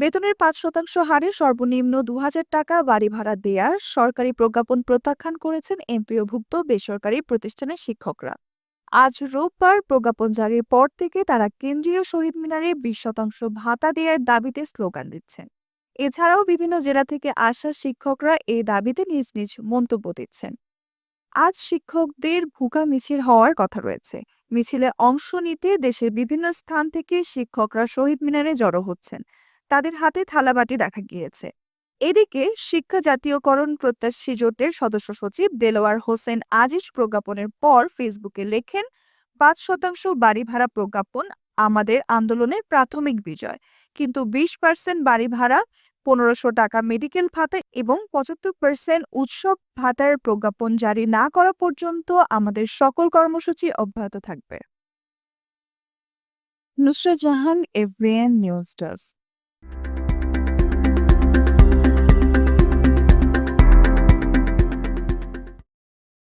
বেতনের পাঁচ শতাংশ হারে সর্বনিম্ন দু হাজার টাকা বাড়ি ভাড়া দেয়ার সরকারি প্রজ্ঞাপন প্রত্যাখ্যান করেছেন এমপিওভুক্ত বেসরকারি প্রতিষ্ঠানের শিক্ষকরা। আজ রোববার প্রজ্ঞাপন জারির পর থেকে তারা কেন্দ্রীয় শহীদ মিনারে বিশ শতাংশ ভাতা দেওয়ার দাবিতে স্লোগান দিচ্ছেন। এছাড়াও বিভিন্ন জেলা থেকে আসা শিক্ষকরা এই দাবিতে নিজ নিজ মন্তব্য দিচ্ছেন। আজ শিক্ষকদের ভুকা মিছিল হওয়ার কথা রয়েছে। মিছিলে অংশ নিতে দেশের বিভিন্ন স্থান থেকে শিক্ষকরা শহীদ মিনারে জড়ো হচ্ছেন। তাদের হাতে থালাবাটি দেখা গিয়েছে। এদিকে শিক্ষা জাতীয়করণ প্রত্যাশী জোটের সদস্য সচিব দেলোয়ার হোসেন আজিজ প্রজ্ঞাপনের পর ফেসবুকে লেখেন, পাঁচ শতাংশ বাড়ি ভাড়া প্রজ্ঞাপন আমাদের আন্দোলনের প্রাথমিক বিজয়। কিন্তু বিশ পার্সেন্ট বাড়ি ভাড়া পনেরোশো টাকা মেডিকেল ভাতা এবং পঁচাত্তর পার্সেন্ট উৎসব ভাতার প্রজ্ঞাপন জারি না করা পর্যন্ত আমাদের সকল কর্মসূচি অব্যাহত থাকবে। Nusrat Jahan everyone news desk. thank you